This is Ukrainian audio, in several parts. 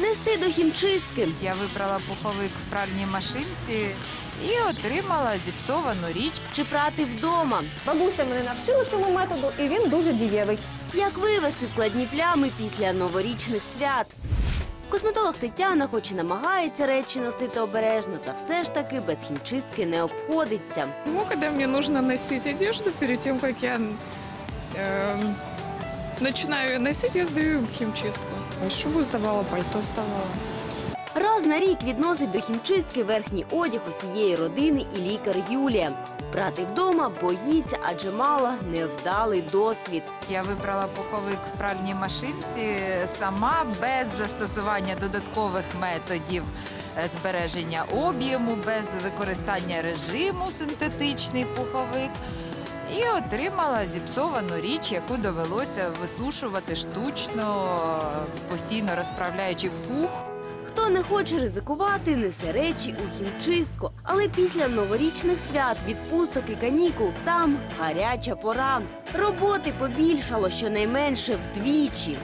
нести до хімчистки. Я вибрала пуховик в пральній машинці і отримала зіпсовану річ. Чи прати вдома? Бабуся мене навчила цьому методу, і він дуже дієвий. Як вивести складні плями після новорічних свят? Косметолог Тетяна, хоч і намагається речі носити обережно, та все ж таки без хімчистки не обходиться. Ну, когда мне нужно носить одежду, перед тем, как я начинаю ее носить, я сдаю в химчистку. Шубу сдавала, пальто сдавала. Раз на рік відносить до хімчистки верхній одяг усієї родини і лікар Юлія. Прати вдома боїться, адже мала невдалий досвід. Я вибрала пуховик в пральній машинці сама без застосування додаткових методів е, збереження об'єму, без використання режиму синтетичний пуховик І отримала зіпсовану річ, яку довелося висушувати штучно, постійно розправляючи пух. Хто не хоче ризикувати, несе речі у хімчистку. Але після новорічних свят, відпусток і канікул там гаряча пора. Роботи побільшало щонайменше вдвічі.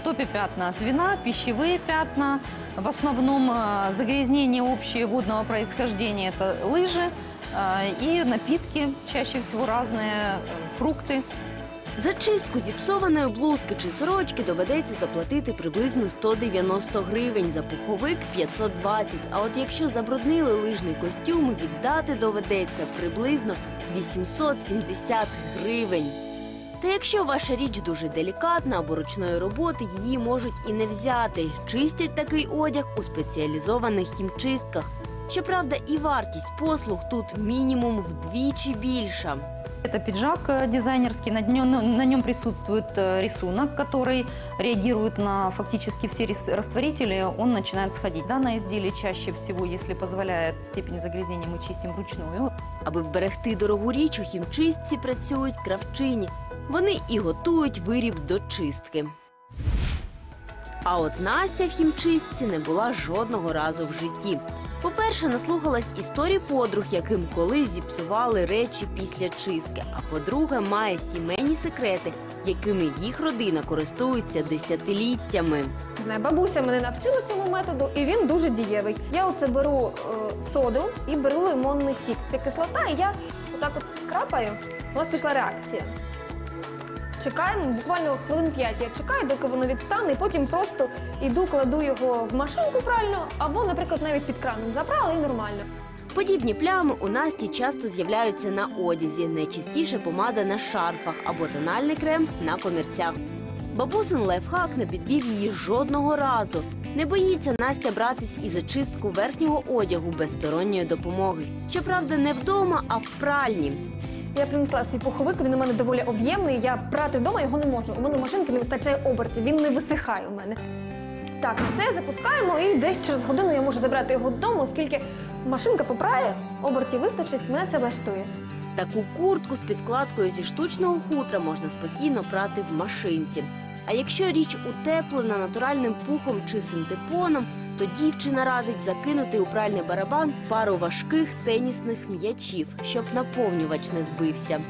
В топе пятна от вина, пищевые пятна. В основном э, загрязнение общее водного происхождения – это лыжи э, и напитки, чаще всего разные э, фрукты. За чистку зіпсованої блузки чи сорочки доведеться заплатити приблизно 190 гривень, за пуховик 520. А от якщо забруднили лижний костюм, віддати доведеться приблизно 870 гривень. Та якщо ваша річ дуже делікатна або ручної роботи, її можуть і не взяти. Чистять такий одяг у спеціалізованих хімчистках. Щоправда, і вартість послуг тут мінімум вдвічі більша. Это пиджак э, дизайнерский, на нем, на нем присутствует э, рисунок, который реагирует на фактически все рис- растворители, он начинает сходить. Данное изделие чаще всего, если позволяет степень загрязнения, мы чистим вручную. Аби вберегти дорогу річ, у хімчистці працюють кравчині. Вони і готують виріб до чистки. А от Настя в хімчистці не була жодного разу в житті. По-перше, наслухалась історій подруг, яким колись зіпсували речі після чистки. А по-друге, має сімейні секрети, якими їх родина користується десятиліттями. Знаю, бабуся мене навчила цьому методу, і він дуже дієвий. Я оце беру е, соду і беру лимонний сік. Це кислота, і я отак от крапаю. У нас пішла реакція. Чекаємо буквально хвилин 5. Я чекаю, доки воно відстане, і потім просто йду, кладу його в машинку пральну, або, наприклад, навіть під краном забрала і нормально. Подібні плями у Насті часто з'являються на одязі, найчастіше помада на шарфах або тональний крем на комірцях. Бабусин лайфхак не підвів її жодного разу. Не боїться Настя братись і за чистку верхнього одягу без сторонньої допомоги. Щоправда, не вдома, а в пральні. Я принесла свій пуховик, він у мене доволі об'ємний. Я прати вдома його не можу. У мене машинки не вистачає обертів, він не висихає у мене. Так, все, запускаємо, і десь через годину я можу забрати його додому, оскільки машинка попрає, обертів вистачить, мене це влаштує. Таку куртку з підкладкою зі штучного хутра можна спокійно прати в машинці. А якщо річ утеплена натуральним пухом чи синтепоном, то дівчина радить закинути у пральний барабан пару важких тенісних м'ячів, щоб наповнювач не збився.